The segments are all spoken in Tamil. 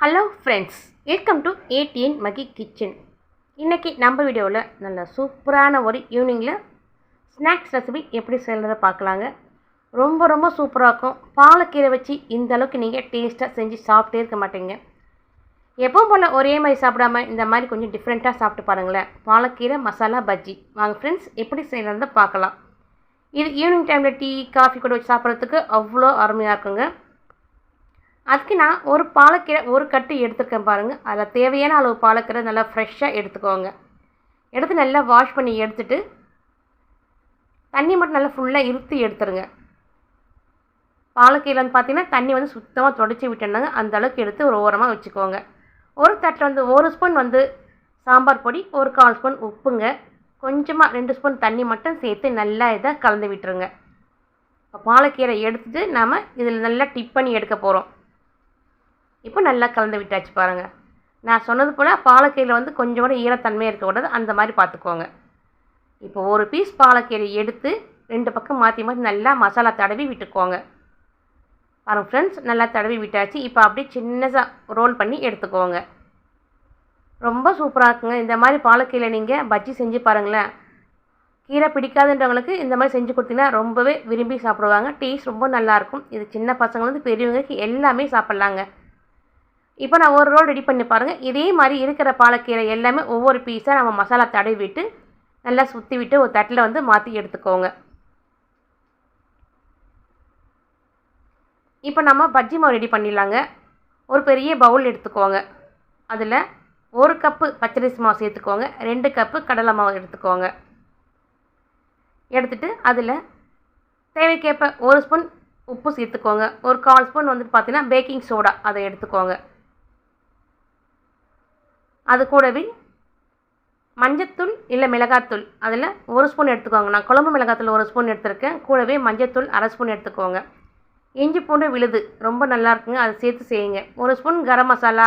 Hello friends welcome to ATN Mahi kitchen இன்றைக்கி நம்ம வீடியோவில் நல்ல சூப்பரான ஒரு ஈவினிங்கில் ஸ்நாக்ஸ் ரெசிபி எப்படி செய்கிறத பார்க்கலாங்க. ரொம்ப ரொம்ப சூப்பராக இருக்கும். பாலக்கீரை வச்சு இந்த அளவுக்கு நீங்கள் டேஸ்ட்டாக செஞ்சு சாப்பிட்டே இருக்க மாட்டீங்க. எப்பவும் போல் ஒரே மாதிரி சாப்பிடாம இந்த மாதிரி கொஞ்சம் டிஃப்ரெண்ட்டாக சாப்பிட்டு பாருங்களேன். பாலக்கீரை மசாலா பஜ்ஜி. வாங்க ஃப்ரெண்ட்ஸ் எப்படி செய்கிறத பார்க்கலாம். இது ஈவினிங் டைமில் டீ காஃபி கூட வச்சு சாப்பிட்றதுக்கு அவ்வளோ அருமையாக இருக்குங்க. அதுக்கு நான் ஒரு பாலக்கீரை ஒரு கட்டு எடுத்துருக்கேன் பாருங்கள் அதில் தேவையான அளவு பாலக்கீரை நல்லா ஃப்ரெஷ்ஷாக எடுத்துக்கோங்க. எடுத்து நல்லா வாஷ் பண்ணி எடுத்துட்டு தண்ணி மட்டும் நல்லா ஃபுல்லாக இருத்து எடுத்துருங்க. பாலக்கீரை வந்து பார்த்தீங்கன்னா தண்ணி வந்து சுத்தமாக தொடச்சி விட்டுருந்தாங்க அந்த அளவுக்கு எடுத்து ஒரு ஓரமாக வச்சுக்கோங்க. ஒரு தட்டில் வந்து ஒரு ஸ்பூன் வந்து சாம்பார் பொடி ஒரு கால் ஸ்பூன் உப்புங்க. கொஞ்சமாக ரெண்டு ஸ்பூன் தண்ணி மட்டும் சேர்த்து நல்லா இதை கலந்து விட்டுருங்க. இப்போ பாலக்கீரை எடுத்துட்டு நாம் இதில் நல்லா டிப் பண்ணி எடுக்க போகிறோம் இப்போ நல்லா கலந்து விட்டாச்சு பாருங்கள் நான் சொன்னது போல் பாலக்கீரையில் வந்து கொஞ்சம் கூட ஈரத்தன்மையாக இருக்கக்கூடாது அந்த மாதிரி பார்த்துக்கோங்க. இப்போ ஒரு பீஸ் பாலக்கீரை எடுத்து ரெண்டு பக்கம் மாற்றி மாற்றி நல்லா மசாலா தடவி விட்டுக்கோங்க. பாருங்கள் ஃப்ரெண்ட்ஸ் நல்லா தடவி விட்டாச்சு. இப்போ அப்படியே சின்னதாக ரோல் பண்ணி எடுத்துக்கோங்க. ரொம்ப சூப்பராக இருக்குங்க. இந்த மாதிரி பாலக்கீரை நீங்கள் பஜ்ஜி செஞ்சு பாருங்களேன். கீரை பிடிக்காதுன்றவங்களுக்கு இந்த மாதிரி செஞ்சு கொடுத்தீங்கன்னா ரொம்பவே விரும்பி சாப்பிடுவாங்க. டேஸ்ட் ரொம்ப நல்லாயிருக்கும் இது சின்ன பசங்கள்லேருந்து பெரியவங்களுக்கு எல்லாமே சாப்பிட்லாங்க. இப்போ நான் ஒரு ரோல் ரெடி பண்ணி பாருங்கள் இதே மாதிரி இருக்கிற பாலக்கீரை எல்லாமே ஒவ்வொரு பீஸாக நம்ம மசாலா தடவி விட்டு நல்லா சுற்றி விட்டு ஒரு தட்டில் வந்து மாற்றி எடுத்துக்கோங்க. இப்போ நம்ம பஜ்ஜி மாவு ரெடி பண்ணிடலாங்க. ஒரு பெரிய பவுல் எடுத்துக்கோங்க. அதில் ஒரு கப்பு பச்சரிசி மாவு சேர்த்துக்கோங்க. ரெண்டு கப்பு கடலை மாவு எடுத்துக்கோங்க. எடுத்துட்டு அதில் தேவைக்கேற்ப ஒரு ஸ்பூன் உப்பு சேர்த்துக்கோங்க. ஒரு கால் ஸ்பூன் வந்துட்டு பார்த்தீங்கன்னா பேக்கிங் சோடா அதை எடுத்துக்கோங்க. அது கூடவே மஞ்சத்தூள் இல்லை மிளகாத்தூள். அதில் ஒரு ஸ்பூன் எடுத்துக்கோங்க. நான் குழம்பு மிளகாத்தூள் ஒரு ஸ்பூன் எடுத்திருக்கேன். கூடவே மஞ்சத்தூள் அரை ஸ்பூன் எடுத்துக்கோங்க. இஞ்சி பூண்டு விழுது. ரொம்ப நல்லா இருக்குங்க. அதை சேர்த்து செய்யுங்க. ஒரு ஸ்பூன் கரம் மசாலா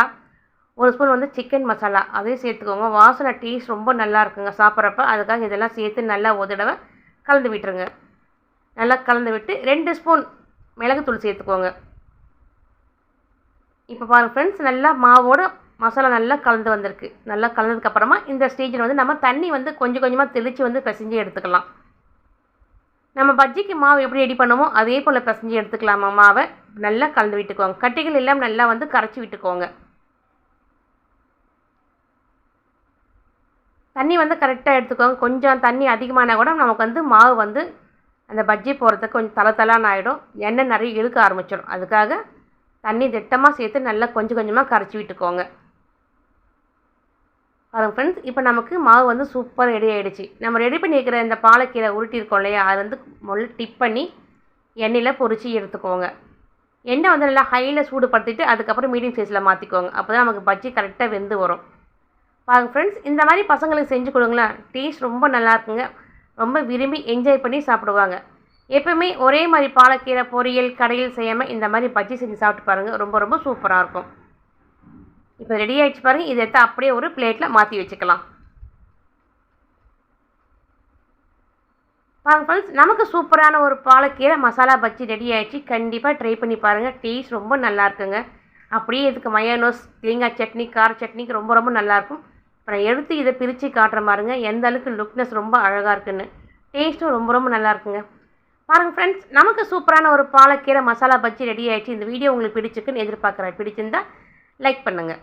ஒரு ஸ்பூன் வந்து சிக்கன் மசாலா. அதையும் சேர்த்துக்கோங்க. வாசனை டேஸ்ட் ரொம்ப நல்லா இருக்குங்க சாப்பிட்றப்ப. அதுக்காக இதெல்லாம் சேர்த்து நல்லா ஒரு தடவை கலந்து விட்டுருங்க. நல்லா கலந்து விட்டு ரெண்டு ஸ்பூன் மிளகுத்தூள் சேர்த்துக்கோங்க. இப்போ பாருங்கள் ஃப்ரெண்ட்ஸ் நல்லா மாவோட மசாலா நல்லா கலந்து வந்திருக்கு. நல்லா கலந்ததுக்கப்புறமா இந்த ஸ்டேஜில் வந்து நம்ம தண்ணி வந்து கொஞ்சம் கொஞ்சமாக தெளித்து வந்து பிசைஞ்சு எடுத்துக்கலாம். நம்ம பஜ்ஜிக்கு மாவு எப்படி ரெடி பண்ணுமோ அதே போல் பிசைஞ்சு எடுத்துக்கலாமா மாவை. நல்லா கலந்து விட்டுக்கோங்க. கட்டிகள் எல்லாம் நல்லா வந்து கரைச்சி விட்டுக்கோங்க. தண்ணி வந்து கரெக்டாக எடுத்துக்கோங்க. கொஞ்சம் தண்ணி அதிகமானால் கூட நமக்கு வந்து மாவு வந்து அந்த பஜ்ஜி போகிறதுக்கு கொஞ்சம் தலை தலான்னு ஆகிடும் எண்ணெய் நிறைய இழுக்க ஆரம்பிச்சிடும். அதுக்காக தண்ணி திட்டமாக சேர்த்து நல்லா கொஞ்சம் கொஞ்சமாக கரைச்சி விட்டுக்கோங்க. பாருங்கள் ஃப்ரெண்ட்ஸ் இப்போ நமக்கு மாவு வந்து சூப்பர் ரெடி ஆகிடுச்சு நம்ம ரெடி பண்ணி வைக்கிற இந்த பாலக்கீரை உருட்டியிருக்கோம் இல்லையா அதை வந்து முதல்ல டிப் பண்ணி எண்ணெயில் பொரிச்சு எடுத்துக்கோங்க. எண்ணெய் வந்து நல்லா ஹையில் சூடுபடுத்திட்டு அதுக்கப்புறம் மீடியம் சைஸில் மாற்றிக்கோங்க அப்போ தான் நமக்கு பஜ்ஜி கரெக்டாக வெந்து வரும். பாருங்க ஃப்ரெண்ட்ஸ் இந்த மாதிரி பசங்களுக்கு செஞ்சு கொடுங்களேன். டேஸ்ட் ரொம்ப நல்லா இருக்குங்க. ரொம்ப விரும்பி என்ஜாய் பண்ணி சாப்பிடுவாங்க. எப்பவுமே ஒரே மாதிரி பாலக்கீரை பொரியல் கடையில் செய்யாமல் இந்த மாதிரி பஜ்ஜி செஞ்சு சாப்பிட்டு பாருங்கள் ரொம்ப ரொம்ப சூப்பராக இருக்கும். இப்போ ரெடி ஆகிடுச்சு பாருங்கள் இதை எடுத்து அப்படியே ஒரு பிளேட்டில் மாற்றி வச்சுக்கலாம். பாருங்கள் ஃப்ரெண்ட்ஸ் நமக்கு சூப்பரான ஒரு பாலக்கீரை மசாலா பஜ்ஜி ரெடி ஆகிடுச்சு கண்டிப்பாக ட்ரை பண்ணி பாருங்கள் டேஸ்ட் ரொம்ப நல்லா இருக்குங்க. அப்படியே இதுக்கு மயானோஸ் தேங்காய் சட்னி கார சட்னிக்கு ரொம்ப ரொம்ப நல்லாயிருக்கும் அப்புறம் எடுத்து இதை பிரித்து காட்டுற பாருங்க. எந்த அளவுக்கு லுக்னஸ் ரொம்ப அழகாக இருக்குன்னு. டேஸ்ட்டும் ரொம்ப ரொம்ப நல்லா இருக்குங்க. பாருங்கள் ஃப்ரெண்ட்ஸ் நமக்கு சூப்பரான ஒரு பாலக்கீரை மசாலா பஜ்ஜி ரெடி ஆகிடுச்சு இந்த வீடியோ உங்களுக்கு பிடிச்சிருக்குன்னு எதிர்பார்க்குறேன். பிடிச்சிருந்தா லைக் பண்ணுங்கள்